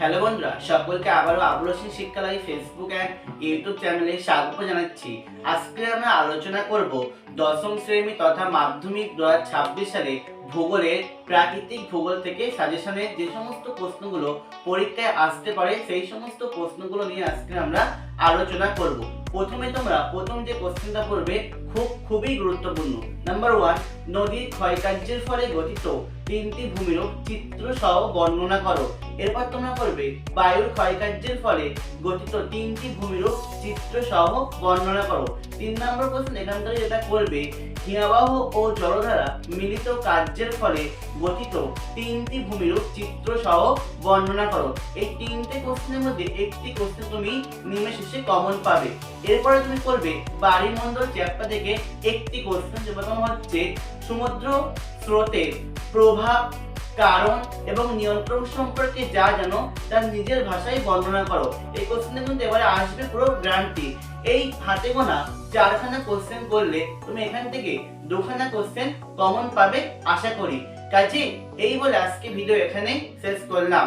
Hello বন্ধুরা, সকলকে আবারও শিক্ষা শিক্ষালয় ফেসবুক অ্যান্ড ইউটিউব চ্যানেলে স্বাগত জানাচ্ছি। আজকে আমরা আলোচনা করব দশম শ্রেণি তথা মাধ্যমিক দুহাজার ছাব্বিশ সালে ভূগোলের প্রাকৃতিক ভূগোল থেকে সাজেশনের যে সমস্ত প্রশ্নগুলো পরীক্ষায় আসতে পারে, সেই সমস্ত প্রশ্নগুলো নিয়ে আজকে আমরা আলোচনা করব। প্রথমে তোমরা প্রথম যে কোশ্চেনটা পড়বে, খুব খুবই গুরুত্বপূর্ণ। নাম্বার ওয়ান নদীর ক্ষয়কার্যের ফলে গঠিত তিনটি ভূমিরূপ চিত্র সহ বর্ণনা করো। এরপর তোমরা করবে বায়ুর ক্ষয়কার্যের ফলে গঠিত তিনটি ভূমিরূপ চিত্র সহ বর্ণনা করো। তিন নম্বর কোশ্চেন এখান থেকে যেটা করবে হিমাবাহ ও জলধারা মিলিত কার্যের ফলে গঠিত তিনটি ভূমিরূপ চিত্র সহ বর্ণনা করো। এই তিনটে কোশ্চেনের মধ্যে একটি কোশ্চেন তুমি নিমেষে কমন পাবে। এরপরে তুমি করবে বাড়িমণ্ডল চ্যাপ্টার থেকে একটি কোশ্চেন যেটা হচ্ছে সমুদ্র স্রোতের প্রভাব, কারণ এবং নিয়ন্ত্রণ সম্পর্কে যা জানো তার নিজের ভাষায় বর্ণনা করো। এই কোশ্চেনের কিন্তু এবারে আসবে পুরো গ্রান্টি। এই হাতে গোনা চারখানা কোশ্চেন করলে তুমি এখান থেকে দুখানা কোশ্চেন কমন পাবে, আশা করি। কাজে এই বলে আজকে ভিডিও এখানেই শেষ করলাম।